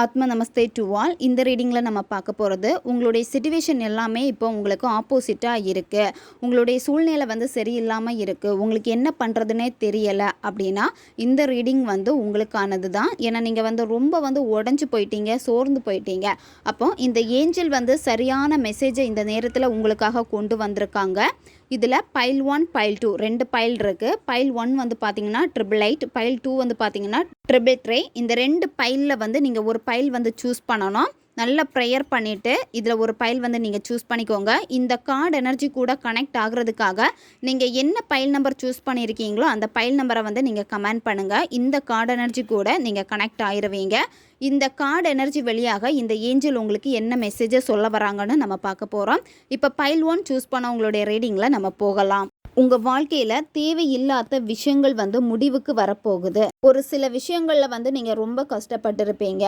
ஆத்ம நமஸ்தே to all. இந்த ரீடிங்கில் நம்ம பார்க்க போகிறது உங்களுடைய சுச்சுவேஷன் எல்லாமே இப்போ உங்களுக்கு ஆப்போசிட்டாக இருக்குது உங்களுடைய சூழ்நிலை வந்து சரியில்லாமல் இருக்குது உங்களுக்கு என்ன பண்ணுறதுனே தெரியலை அப்படின்னா இந்த ரீடிங் வந்து உங்களுக்கானது தான். ஏன்னா நீங்கள் வந்து ரொம்ப வந்து உடஞ்சி போயிட்டீங்க சோர்ந்து போயிட்டீங்க. அப்போ இந்த ஏஞ்சல் வந்து சரியான மெசேஜை இந்த நேரத்தில் உங்களுக்காக கொண்டு வந்திருக்காங்க. இதில் பைல் ஒன் பைல் டூ ரெண்டு பைல் இருக்குது பைல் ஒன் வந்து பார்த்தீங்கன்னா ட்ரிபிள் எயிட் பைல் டூ வந்து பார்த்தீங்கன்னா ட்ரிபிள் த்ரீ இந்த ரெண்டு பைலில் வந்து நீங்கள் ஒரு பைல் வந்து சூஸ் பண்ணணும். நல்லா ப்ரேயர் பண்ணிவிட்டு இதில் ஒரு பைல் வந்து நீங்கள் சூஸ் பண்ணிக்கோங்க. இந்த கார்டு எனர்ஜி கூட கனெக்ட் ஆகிறதுக்காக நீங்கள் என்ன பைல் நம்பர் சூஸ் பண்ணியிருக்கீங்களோ அந்த பைல் நம்பரை வந்து நீங்கள் கமெண்ட் பண்ணுங்கள் இந்த கார்டு எனர்ஜி கூட நீங்கள் கனெக்ட் ஆயிடுவீங்க இந்த கார்டு எனர்ஜி வழியாக இந்த ஏஞ்சல் உங்களுக்கு என்ன மெசேஜை சொல்ல வராங்கன்னு நம்ம பார்க்க போகிறோம் இப்போ பைல் ஒன் சூஸ் பண்ண உங்களுடைய ரீடிங்கில் நம்ம போகலாம். உங்கள் வாழ்க்கையில் தேவையில்லாத விஷயங்கள் வந்து முடிவுக்கு வரப்போகுது. ஒரு சில விஷயங்களில் வந்து நீங்கள் ரொம்ப கஷ்டப்பட்டிருப்பீங்க.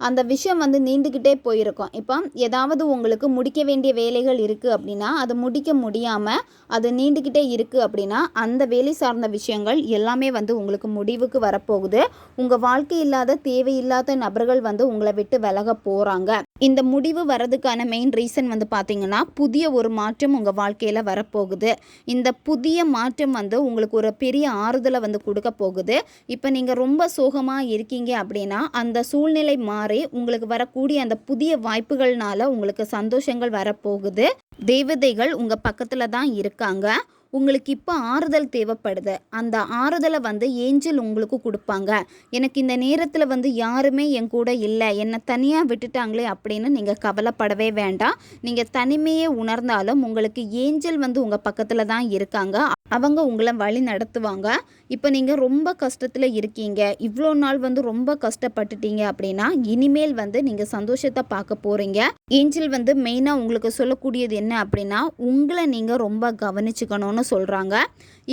அந்த விஷயம் வந்து நீண்டுக்கிட்டே போயிருக்கும். இப்போ ஏதாவது உங்களுக்கு முடிக்க வேண்டிய வேலைகள் இருக்குது அப்படின்னா அது முடிக்க முடியாமல் அது நீண்டுக்கிட்டே இருக்குது அப்படின்னா அந்த வேலை சார்ந்த விஷயங்கள் எல்லாமே வந்து உங்களுக்கு முடிவுக்கு வரப்போகுது. உங்கள் வாழ்க்கை இல்லாத தேவையில்லாத நபர்கள் வந்து உங்களை விட்டு விலக போகிறாங்க இந்த முடிவு வரதுக்கான மெயின் ரீசன் வந்து பார்த்தீங்கன்னா புதிய ஒரு மாற்றம் உங்கள் வாழ்க்கையில் வரப்போகுது. இந்த புதிய மாற்றம் வந்து உங்களுக்கு ஒரு பெரிய ஆறுதலை வந்து கொடுக்க போகுது. இப்போ நீங்கள் ரொம்ப சோகமாக இருக்கீங்க அப்படின்னா அந்த சூழ்நிலை மாறி உங்களுக்கு வரக்கூடிய அந்த புதிய வாய்ப்புகள்னால உங்களுக்கு சந்தோஷங்கள் வரப்போகுது. தேவதைகள் உங்கள் பக்கத்தில் தான் இருக்காங்க. உங்களுக்கு இப்போ ஆறுதல் தேவைப்படுது. அந்த ஆறுதலை வந்து ஏஞ்சல் உங்களுக்கு கொடுப்பாங்க. எனக்கு இந்த நேரத்தில் வந்து யாருமே என் கூட இல்லை. என்னை தனியாக விட்டுட்டாங்களே அப்படின்னு நீங்கள் கவலைப்படவே வேண்டாம். நீங்கள் தனிமையை உணர்ந்தாலும் உங்களுக்கு ஏஞ்சல் வந்து உங்கள் பக்கத்தில் தான் இருக்காங்க. அவங்க உங்களை வழி நடத்துவாங்க. இப்போ நீங்கள் ரொம்ப கஷ்டத்தில் இருக்கீங்க. இவ்வளோ நாள் வந்து ரொம்ப கஷ்டப்பட்டுட்டீங்க அப்படின்னா இனிமேல் வந்து நீங்கள் சந்தோஷத்தை பார்க்க போகிறீங்க ஏஞ்சல் வந்து மெயினாக உங்களுக்கு சொல்லக்கூடியது என்ன அப்படின்னா உங்களை நீங்கள் ரொம்ப கவனிச்சுக்கணும்னு சொல்கிறாங்க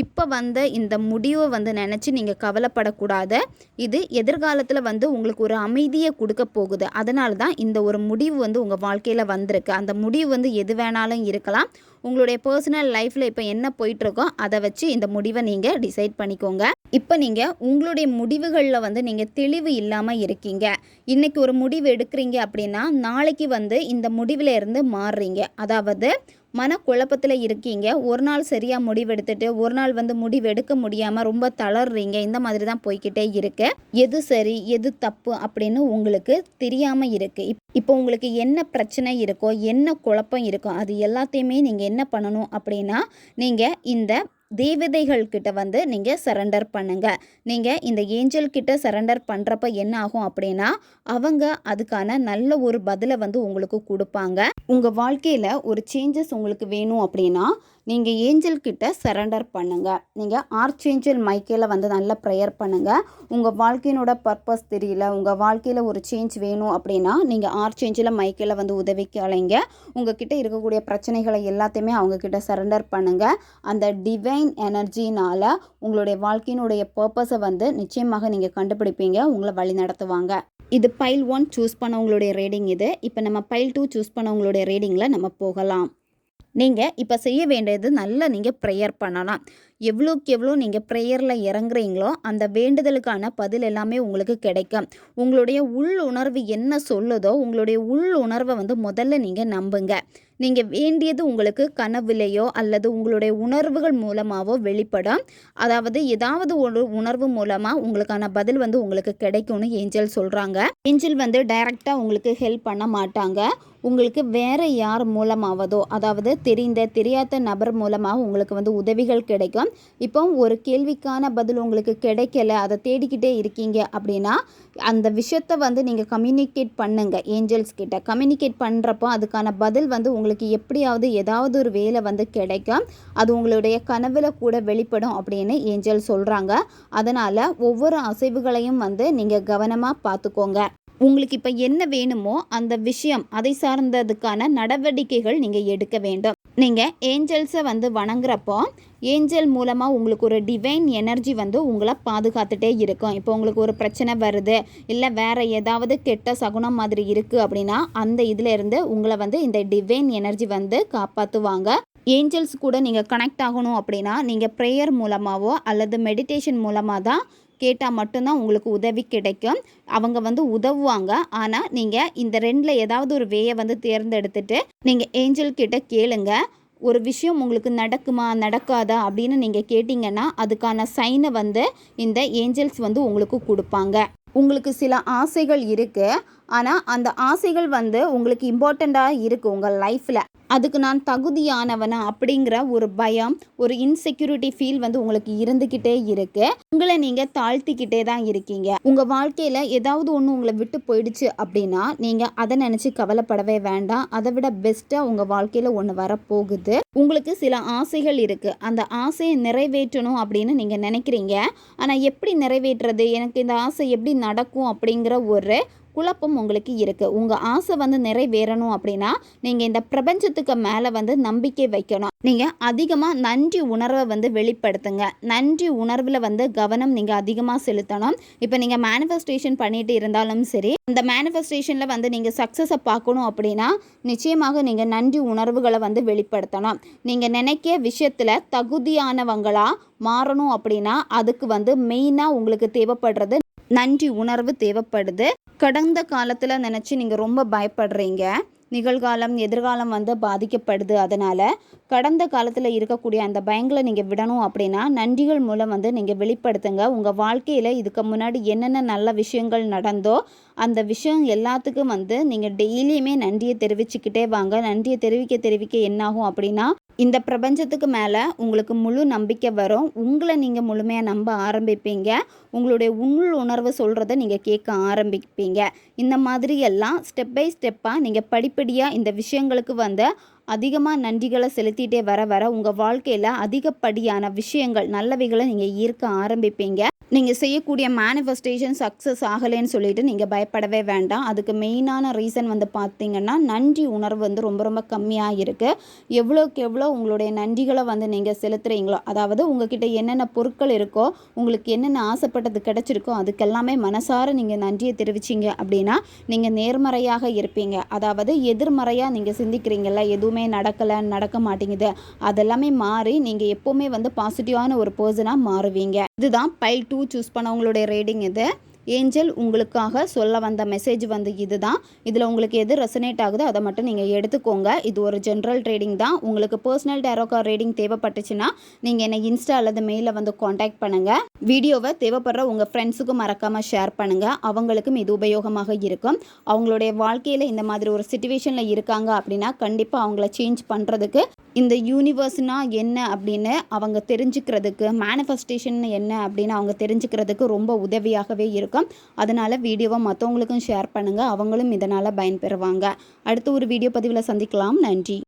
இப்போ வந்த இந்த முடிவை வந்து நினச்சி நீங்கள் கவலைப்படக்கூடாது. இது எதிர்காலத்தில் வந்து உங்களுக்கு ஒரு அமைதியை கொடுக்க போகுது. அதனால தான் இந்த ஒரு முடிவு வந்து உங்கள் வாழ்க்கையில் வந்திருக்கு. அந்த முடிவு வந்து எது வேணாலும் இருக்கலாம். உங்களுடைய பர்சனல் லைஃப்பில் இப்போ என்ன போயிட்டுருக்கோ அதை வச்சு இந்த முடிவை நீங்கள் டிசைட் பண்ணிக்கோங்க. இப்போ நீங்கள் உங்களுடைய முடிவுகளில் வந்து நீங்கள் தெளிவு இல்லாமல் இருக்கீங்க. இன்றைக்கி ஒரு முடிவு எடுக்கிறீங்க அப்படின்னா நாளைக்கு வந்து இந்த முடிவில் இருந்து மாறுறீங்க. அதாவது மனக்குழப்பத்தில் இருக்கீங்க. ஒரு நாள் சரியாக முடிவெடுத்துட்டு ஒரு நாள் வந்து முடிவு எடுக்க முடியாமல் ரொம்ப தளர்றீங்க. இந்த மாதிரி தான் போய்கிட்டே இருக்கு. எது சரி எது தப்பு அப்படின்னு உங்களுக்கு தெரியாமல் இருக்குது இப்போ உங்களுக்கு என்ன பிரச்சனை இருக்கோ என்ன குழப்பம் இருக்கோ அது எல்லாத்தையுமே நீங்கள் என்ன பண்ணணும் அப்படின்னா நீங்கள் இந்த தேவதைகள் கிட்ட வந்து நீங்கள் சரண்டர் பண்ணுங்க. நீங்கள் இந்த ஏஞ்சல் கிட்ட சரண்டர் பண்ணுறப்ப என்ன ஆகும் அப்படின்னா அவங்க அதுக்கான நல்ல ஒரு பதிலை வந்து உங்களுக்கு கொடுப்பாங்க. உங்கள் வாழ்க்கையில் ஒரு சேஞ்சஸ் உங்களுக்கு வேணும் அப்படின்னா நீங்கள் ஏஞ்சல் கிட்ட சரண்டர் பண்ணுங்கள் நீங்கள் ஆர்ச் ஏஞ்சல் மைக்கேல வந்து நல்லா ப்ரேயர் பண்ணுங்கள் உங்கள் வாழ்க்கையினோட பர்பஸ் தெரியல. உங்கள் வாழ்க்கையில் ஒரு சேஞ்ச் வேணும் அப்படின்னா நீங்கள் ஆர்ச் ஏஞ்சலில் மைக்கேல வந்து உதவிக்கு அலைங்க உங்ககிட்ட இருக்கக்கூடிய பிரச்சனைகளை எல்லாத்தையுமே அவங்கக்கிட்ட சரண்டர் பண்ணுங்கள் அந்த டிவைன் எனர்ஜினால் உங்களுடைய வாழ்க்கையினுடைய பர்பஸை வந்து நிச்சயமாக நீங்கள் கண்டுபிடிப்பீங்க. உங்களை வழி நடத்துவாங்க. இது பைல் ஒன் சூஸ் பண்ணவங்களுடைய ரீடிங் இது. இப்போ நம்ம பைல் டூ சூஸ் பண்ணவங்களுடைய ரீடிங்கில் நம்ம போகலாம். நீங்கள் இப்போ செய்ய வேண்டியது நல்லா நீங்கள் ப்ரேயர் பண்ணலாம். எவ்வளோக்கு எவ்வளோ நீங்கள் ப்ரேயரில் இறங்குறீங்களோ அந்த வேண்டுதலுக்கான பதில் எல்லாமே உங்களுக்கு கிடைக்கும். உங்களுடைய உள் உணர்வு என்ன சொல்லுதோ உங்களுடைய உள் உணர்வை வந்து முதல்ல நீங்கள் நம்புங்க. நீங்கள் வேண்டியது உங்களுக்கு கனவுலையோ அல்லது உங்களுடைய உணர்வுகள் மூலமாகவோ வெளிப்படும். அதாவது ஏதாவது ஒரு உணர்வு மூலமாக உங்களுக்கான பதில் வந்து உங்களுக்கு கிடைக்கும்னு ஏஞ்சல் சொல்கிறாங்க ஏஞ்சல் வந்து டைரெக்டாக உங்களுக்கு ஹெல்ப் பண்ண மாட்டாங்க. உங்களுக்கு வேறு யார் மூலமாவதோ அதாவது தெரிந்த தெரியாத நபர் மூலமாக உங்களுக்கு வந்து உதவிகள் கிடைக்கும். இப்போ ஒரு கேள்விக்கான பதில் உங்களுக்கு கிடைக்கல அதை தேடிக்கிட்டே இருக்கீங்க அப்படின்னா அந்த விஷயத்த வந்து நீங்கள் கம்யூனிகேட் பண்ணுங்க ஏஞ்சல்ஸ் கிட்ட. கம்யூனிகேட் பண்ணுறப்போ அதுக்கான பதில் வந்து உங்களுக்கு எப்படியாவது ஏதாவது ஒரு வேலை வந்து கிடைக்கும். அது உங்களுடைய கனவில் கூட வெளிப்படும் அப்படின்னு ஏஞ்சல் சொல்கிறாங்க அதனால் ஒவ்வொரு அசைவுகளையும் வந்து நீங்கள் கவனமாக பார்த்துக்கோங்க. உங்களுக்கு இப்போ என்ன வேணுமோ அந்த விஷயம் அதை சார்ந்ததுக்கான நடவடிக்கைகள் நீங்கள் எடுக்க வேண்டும். நீங்கள் ஏஞ்சல்ஸை வந்து வணங்குறப்போ ஏஞ்சல் மூலமாக உங்களுக்கு ஒரு டிவைன் எனர்ஜி வந்து உங்களை பாதுகாத்துட்டே இருக்கும். இப்போ உங்களுக்கு ஒரு பிரச்சனை வருது இல்லை வேறு ஏதாவது கெட்ட சகுனம் மாதிரி இருக்குது அப்படின்னா அந்த இதிலேருந்து உங்களை வந்து இந்த டிவைன் எனர்ஜி வந்து காப்பாற்றுவாங்க ஏஞ்சல்ஸ் கூட நீங்கள் கனெக்ட் ஆகணும் அப்படின்னா நீங்கள் ப்ரேயர் மூலமாகவோ அல்லது மெடிடேஷன் மூலமாக தான் கேட்டால் மட்டும்தான் உங்களுக்கு உதவி கிடைக்கும். அவங்க வந்து உதவுவாங்க. ஆனால் நீங்கள் இந்த ரெண்டில் ஏதாவது ஒரு வேயை வந்து தேர்ந்தெடுத்துட்டு நீங்கள் ஏஞ்சல் கிட்ட கேளுங்க. ஒரு விஷயம் உங்களுக்கு நடக்குமா நடக்காதா அப்படின்னு நீங்கள் கேட்டிங்கன்னா அதுக்கான சைனை வந்து இந்த ஏஞ்சல்ஸ் வந்து உங்களுக்கு கொடுப்பாங்க. உங்களுக்கு சில ஆசைகள் இருக்குது ஆனால் அந்த ஆசைகள் வந்து உங்களுக்கு இம்பார்ட்டண்ட்டாக இருக்குது உங்கள் லைஃப்பில் அதுக்கு நான் தகுதியானவனா அப்படிங்கிற ஒரு பயம் ஒரு இன்செக்யூரிட்டி ஃபீல் வந்து உங்களுக்கு இருந்துக்கிட்டே இருக்கு. உங்களை நீங்கள் தாழ்த்திக்கிட்டே தான் இருக்கீங்க. உங்கள் வாழ்க்கையில் ஏதாவது ஒன்று உங்களை விட்டு போயிடுச்சு அப்படின்னா நீங்கள் அதை நினச்சி கவலைப்படவே வேண்டாம். அதை விட பெஸ்ட்டாக உங்கள் வாழ்க்கையில் ஒன்று வரப்போகுது. உங்களுக்கு சில ஆசைகள் இருக்குது அந்த ஆசையை நிறைவேற்றணும் அப்படின்னு நீங்கள் நினைக்கிறீங்க. ஆனால் எப்படி நிறைவேற்றுறது? எனக்கு இந்த ஆசை எப்படி நடக்கும் அப்படிங்கிற ஒரு குழப்பம் உங்களுக்கு இருக்குது உங்கள் ஆசை வந்து நிறைவேறணும் அப்படின்னா நீங்கள் இந்த பிரபஞ்சத்துக்கு மேலே வந்து நம்பிக்கை வைக்கணும். நீங்கள் அதிகமாக நன்றி உணர்வை வந்து வெளிப்படுத்துங்க. நன்றி உணர்வில் வந்து கவனம் நீங்கள் அதிகமாக செலுத்தணும். இப்போ நீங்கள் மேனிஃபெஸ்டேஷன் பண்ணிட்டு இருந்தாலும் சரி அந்த மேனிஃபெஸ்டேஷனில் வந்து நீங்கள் சக்ஸஸை பார்க்கணும் அப்படின்னா நிச்சயமாக நீங்கள் நன்றி உணர்வுகளை வந்து வெளிப்படுத்தணும். நீங்கள் நினைக்க விஷயத்தில் தகுதியானவங்களாக மாறணும் அப்படின்னா அதுக்கு வந்து மெயினாக உங்களுக்கு தேவைப்படுறது நன்றி உணர்வு தேவைப்படுது. கடந்த காலத்தில் நினச்சி நீங்கள் ரொம்ப பயப்படுறீங்க. நிகழ்காலம் எதிர்காலம் வந்து பாதிக்கப்படுது. அதனால் கடந்த காலத்தில் இருக்கக்கூடிய அந்த பயங்களை நீங்கள் விடணும் அப்படின்னா நன்றிகள் மூலம் வந்து நீங்கள் வெளிப்படுத்துங்க. உங்கள் வாழ்க்கையில் இதுக்கு முன்னாடி என்னென்ன நல்ல விஷயங்கள் நடந்தோ அந்த விஷயம் எல்லாத்துக்கும் வந்து நீங்கள் டெய்லியுமே நன்றியை தெரிவிச்சுக்கிட்டே வாங்க. நன்றியை தெரிவிக்க தெரிவிக்க என்னாகும் அப்படின்னா இந்த பிரபஞ்சத்துக்கு மேலே உங்களுக்கு முழு நம்பிக்கை வரும். உங்களை நீங்கள் முழுமையாக நம்ப ஆரம்பிப்பீங்க. உங்களுடைய உள் உணர்வு சொல்கிறத நீங்கள் கேட்க ஆரம்பிப்பீங்க. இந்த மாதிரி எல்லாம் ஸ்டெப் பை ஸ்டெப்பாக நீங்கள் படிப்படியாக இந்த விஷயங்களுக்கு வந்து அதிகமாக நன்றிகளை செலுத்திட்டே வர வர உங்கள் வாழ்க்கையில் அதிகப்படியான விஷயங்கள் நல்லவைகளை நீங்கள் ஈர்க்க ஆரம்பிப்பீங்க. நீங்கள் செய்யக்கூடிய மேனிஃபெஸ்டேஷன் சக்ஸஸ் ஆகலைன்னு சொல்லிட்டு நீங்கள் பயப்படவே வேண்டாம். அதுக்கு மெயினான ரீசன் வந்து பார்த்தீங்கன்னா நன்றி உணர்வு வந்து ரொம்ப ரொம்ப கம்மியாக இருக்குது எவ்வளோக்கு எவ்வளோ உங்களுடைய நன்றிகளை வந்து நீங்கள் செலுத்துகிறீங்களோ அதாவது உங்ககிட்ட என்னென்ன பொருட்கள் இருக்கோ உங்களுக்கு என்னென்ன ஆசைப்பட்டது கிடச்சிருக்கோ அதுக்கெல்லாமே மனசார நீங்கள் நன்றியை தெரிவிச்சிங்க அப்படின்னா நீங்கள் நேர்மறையாக இருப்பீங்க. அதாவது எதிர்மறையாக நீங்கள் சிந்திக்கிறீங்கல்ல எதுவுமே நடக்கலை நடக்க மாட்டேங்குது அதெல்லாமே மாறி நீங்கள் எப்போவுமே வந்து பாசிட்டிவான ஒரு பர்சனாக மாறுவீங்க. இதுதான் பைல் டூ சூஸ் பண்ணவங்களுடைய ரேட்டிங் இது ஏஞ்சல் உங்களுக்காக சொல்ல வந்த மெசேஜ் வந்து இதுதான். இதில் உங்களுக்கு எது ரெசனேட் ஆகுதோ அதை மட்டும் நீங்கள் எடுத்துக்கோங்க. இது ஒரு ஜென்ரல் ட்ரேடிங் தான். உங்களுக்கு பர்சனல் டேரோக்கா ரீடிங் தேவைப்பட்டுச்சுன்னா நீங்கள் என்னை இன்ஸ்டா அல்லது மெயிலில் வந்து காண்டாக்ட் பண்ணுங்கள் வீடியோவை தேவைப்படுற உங்கள் ஃப்ரெண்ட்ஸுக்கும் மறக்காமல் ஷேர் பண்ணுங்கள் அவங்களுக்கும் இது உபயோகமாக இருக்கும். அவங்களுடைய வாழ்க்கையில் இந்த மாதிரி ஒரு சுச்சுவேஷனில் இருக்காங்க அப்படின்னா கண்டிப்பாக அவங்கள சேஞ்ச் பண்ணுறதுக்கு இந்த யூனிவர்ஸ்னால் என்ன அப்படின்னு அவங்க தெரிஞ்சுக்கிறதுக்கு மேனிஃபெஸ்டேஷன் என்ன அப்படின்னு அவங்க தெரிஞ்சுக்கிறதுக்கு ரொம்ப உதவியாகவே இருக்கும். அதனால் வீடியோவை மற்றவங்களுக்கும் ஷேர் பண்ணுங்கள் அவங்களும் இதனால் பயன்பெறுவாங்க. அடுத்து ஒரு வீடியோ பதிவில் சந்திக்கலாம். நன்றி.